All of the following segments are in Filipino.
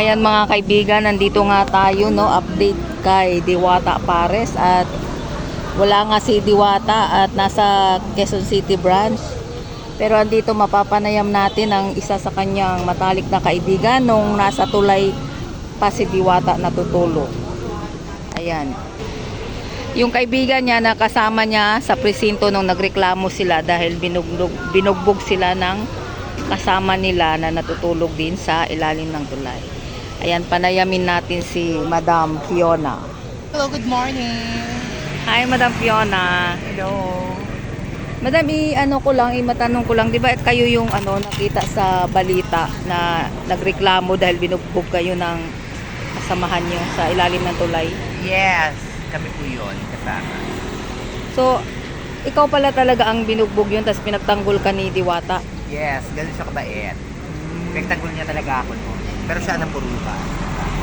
Ayan mga kaibigan, nandito nga tayo, no, update kay Diwata Pares at wala nga si Diwata at nasa Quezon City branch. Pero andito mapapanayam natin ang isa sa kanyang matalik na kaibigan nung nasa tulay pa si Diwata natutulog. Ayan. Yung kaibigan niya na kasama niya sa presinto nung nagreklamo sila dahil binugbog, binugbog sila ng kasama nila na natutulog din sa ilalim ng tulay. Ayan, panayamin natin si Madam Fiona. Hello, good morning. Hi, Madam Fiona. Hello. Madam, i ano ko lang, i matanong ko lang, 'di ba kayo yung ano nakita sa balita na nagreklamo dahil binugbog kayo ng kasamahan niyo sa ilalim ng tulay? Yes, kami po yun, kasama. So, ikaw pala talaga ang binugbog yun tapos pinagtanggol ka ni Diwata. Yes, ganun siya kabait. Rectangle niya talaga ako no. Pero siya ang purupa.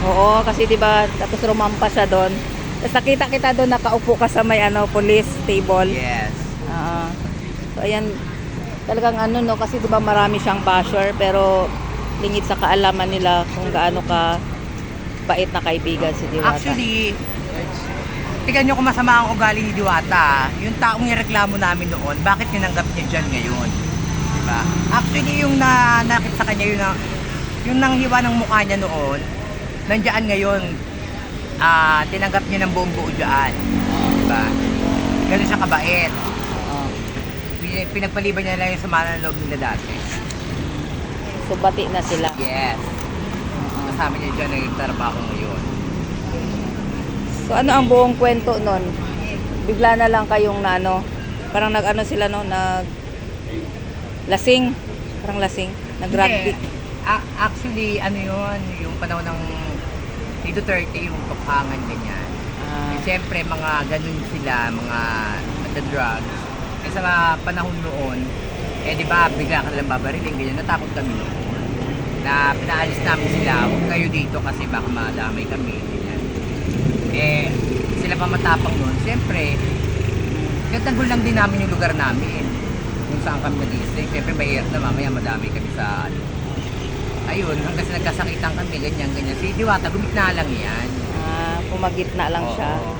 Oo, kasi 'di ba tapos rumampa siya doon. Tapos nakita kita doon nakaupo ka sa may ano police table. Yes. Ah. so ayan talagang ano no kasi 'di ba marami siyang basher pero lingid sa kaalaman nila kung gaano ka bait na kaibigan si Diwata. Actually, tignan niyo kung masama ang ugali ni Diwata. Yung taong nireklamo namin noon, bakit tinanggap niya dyan ngayon? Diba? Actually, yung na, nakit sa kanya, yung, na, yung nanghiwa ng mukha niya noon, nandiyan ngayon, ah tinanggap niya ng buong buo dyan. Diba? Ganun siya kabait. Pin- Pinagpaliban niya lang yung sama ng loob nila dati. so bati na sila. Yes. Kasama niya dyan nagtrabaho ngayon. So ano ang buong kwento nun? Bigla na lang kayong na ano, parang nag-ano sila no, nag lasing, parang lasing, nag-rugby. Hindi. Actually, ano yun, yung panahon ng ni Duterte, yung tukhangan ganyan. Ah, Eh, Siyempre, mga ganun sila, mga nagda-drugs. Eh sa mga panahon noon, eh di ba, bigla ka nalang babariling, ganyan, natakot kami noon. Na pinaalis namin sila, huwag kayo dito kasi baka madamay kami, ganyan. Eh, sila pa matapang noon, siyempre, nagtanggol lang din namin yung lugar namin. Kung saan kami nag-stay. Siyempre, mahirap na mamaya madami kami sa ano. Ayun, hanggang sa nagkasakitan kami, ganyan, ganyan. Si Diwata, gumitna lang yan. ah, pumagitna lang siya. Oo.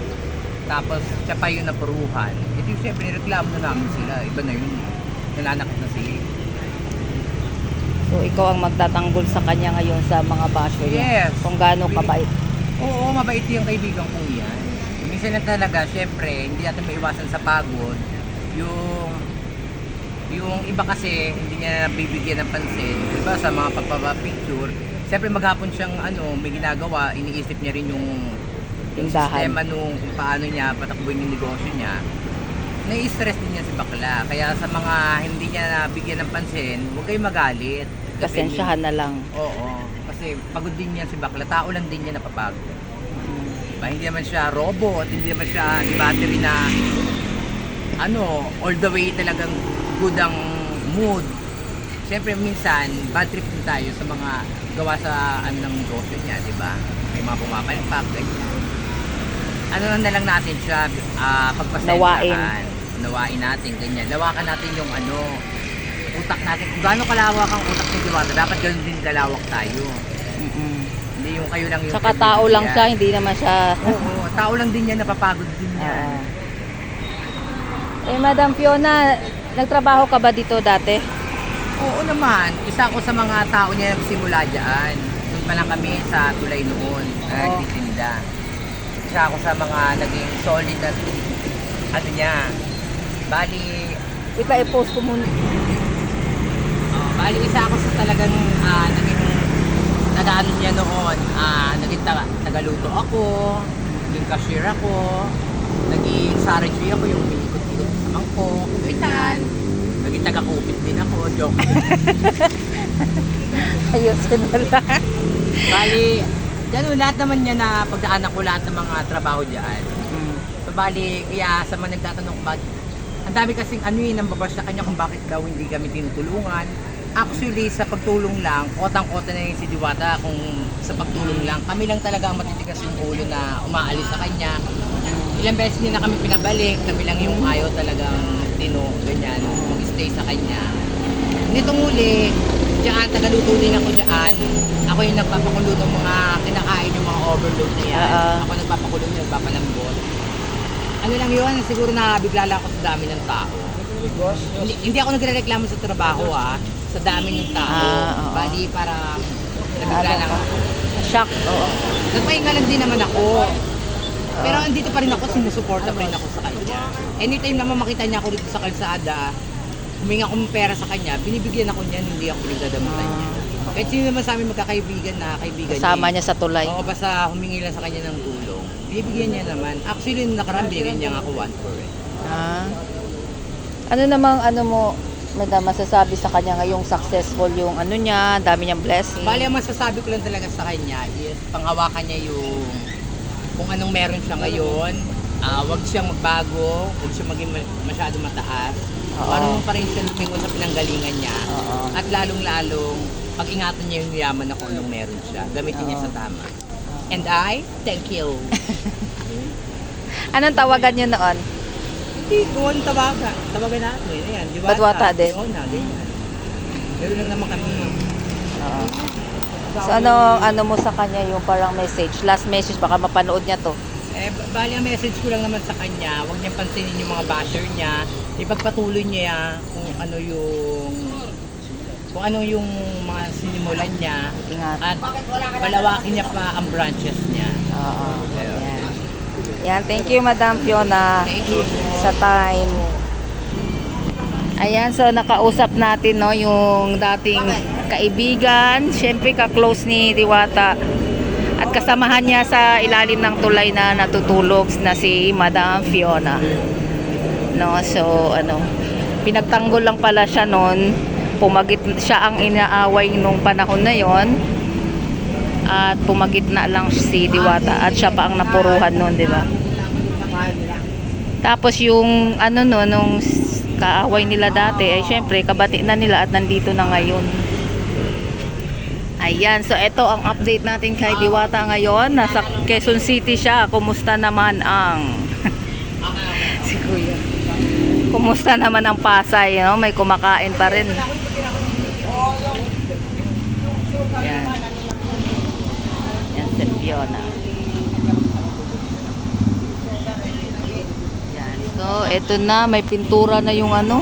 Tapos siya pa yung napuruhan. E di siyempre reklamo na namin sila. Iba na yun. Nananakit na sila. So ikaw ang magtatanggol sa kanya ngayon sa mga basher niya. Yes. Kung gaano kabait. Oo, mabait yung kaibigan kong yan. Minsan na talaga, siyempre, hindi natin maiwasan sa pagod. Yung yung iba kasi hindi niya bibigyan ng pansin, di ba, sa mga pagpapapicture. Siyempre maghapon siyang ano, may ginagawa, iniisip niya rin yung yung Tindahan. sistema nung kung paano niya patakbuhin yung negosyo niya. Nai-stress din niya si bakla. Kaya sa mga hindi niya nabigyan ng pansin, huwag kayong magalit. Kasi Kasensyahan na lang. Oo. Kasi pagod din niya si bakla. Tao lang din niya napapagod. Mm. Diba? Hindi naman siya robot, hindi naman siya battery na ano, all the way talagang good ang mood. Siyempre minsan, bad trip din tayo sa mga gawa sa ano ng negosyo niya, di ba? May mga pumapalpak, ganyan. Ano na lang natin siya, ah pagpasensyahan. Nawain. Nawain natin, ganyan. Lawakan natin yung ano, utak natin. Kung gaano kalawak ang utak ni Diwata, dapat ganun din lalawak tayo. Mm-mm. Hindi yung kayo lang yung... Saka tao lang siya, hindi naman siya Oo, tao lang din yan, napapagod din yan. Ah. eh, Madam Fiona, nagtrabaho ka ba dito dati? Oo naman, isa ako sa mga tao niya nagsimula dyan. Doon pa lang kami sa tulay noon, Oo. nagtitinda. Isa ako sa mga naging solid at ano niya. Bali, Wait lang, i-post ko muna. oh, bali isa ako sa talagang ah, naging nagaano niya noon. Ah, naging taga, tagaluto ako, naging cashier ako, naging saratory ako yung mangkok, ganyan. Naging taga-kupit din ako, joke. Ayusin mo lang. Bali, ganun lahat naman niya na pagdaanan ko lahat ng mga trabaho diyan. Mm. So bali, kaya sa mga nagtatanong bakit, ang dami kasing ano yun, ang babash sa kanya kung bakit daw hindi kami tinutulungan. Actually, sa pagtulong lang, kotang-kota na yung si Diwata kung sa pagtulong lang. Kami lang talaga ang matitigas yung ulo na umaalis sa kanya. Ilang beses din na kami pinabalik, kami lang yung ayaw talagang tino, ganyan, mag-stay sa kanya. Nitong huli, Diyan, tagaluto din ako diyan. Ako yung nagpapakulo ng mga kinakain yung mga overload na yan. Oo. Ako nagpapakulo yung nagpapalambot. Ano lang yun, siguro na bigla lang ako sa dami ng tao. Hindi, hindi ako nagre-reklamo sa trabaho ah, sa dami ng tao. Ah, oo. Bali parang nabigla lang ako. Shock. Oo. Nagpahinga lang din naman ako. Pero andito pa rin ako, sinusuporta pa rin ako sa kanya. Anytime naman makita niya ako dito sa kalsada, huminga akong pera sa kanya, binibigyan ako niyan, hindi ako pinagdadamutan niya. Kahit sino naman sa amin magkakaibigan na kaibigan Kasama niya. niya sa tulay. Oo, basta humingi lang sa kanya ng tulong. Binibigyan niya naman. Actually, nung nakaraan, binigyan niya nga ako one for it. Ah. Ano namang ano mo, madam, masasabi sa kanya ngayong successful yung ano niya, dami niyang blessing. Bali, ang masasabi ko lang talaga sa kanya is panghawakan niya yung kung anong meron siya ngayon. Ah, wag siyang magbago, wag siyang maging ma- masyado mataas. Oo. Parang pa rin siya lumingon sa pinanggalingan niya. Oo. At lalong-lalong, pag-ingatan niya yung yaman na kung anong meron siya. Gamitin niya Oo. sa tama. And I, thank you. Anong tawagan niyo noon? Hindi, kung anong tawagan. Tawagan natin. Ayan, di ba? Badwata din? Oo na, ganyan. Meron lang naman kami. Oo. So ano ano mo sa kanya yung parang message, last message baka mapanood niya to. Eh, ba- bali ang message ko lang naman sa kanya, huwag niyang pansinin yung mga basher niya. Ipagpatuloy niya kung ano yung kung ano yung mga sinimulan niya Ingat. at palawakin niya pa ang branches niya. Oo. Yan. Yan, thank you Madam Fiona Thank you. sa time. Ayan, so nakausap natin no yung dating kaibigan, syempre ka-close ni Diwata. At kasamahan niya sa ilalim ng tulay na natutulog na si Madam Fiona. No, so ano, pinagtanggol lang pala siya noon. Pumagit siya ang inaaway nung panahon na yon. At pumagit na lang si Diwata at siya pa ang napuruhan noon, di ba? Tapos yung ano no, nung kaaway nila dati, ay syempre kabati na nila at nandito na ngayon. Ayan, so ito ang update natin kay Diwata ngayon. Nasa Quezon City siya. Kumusta naman ang si Kuya? Kumusta naman ang Pasay, no? May kumakain pa rin. Yan. Yan si Fiona. Eto na. May pintura na yung ano.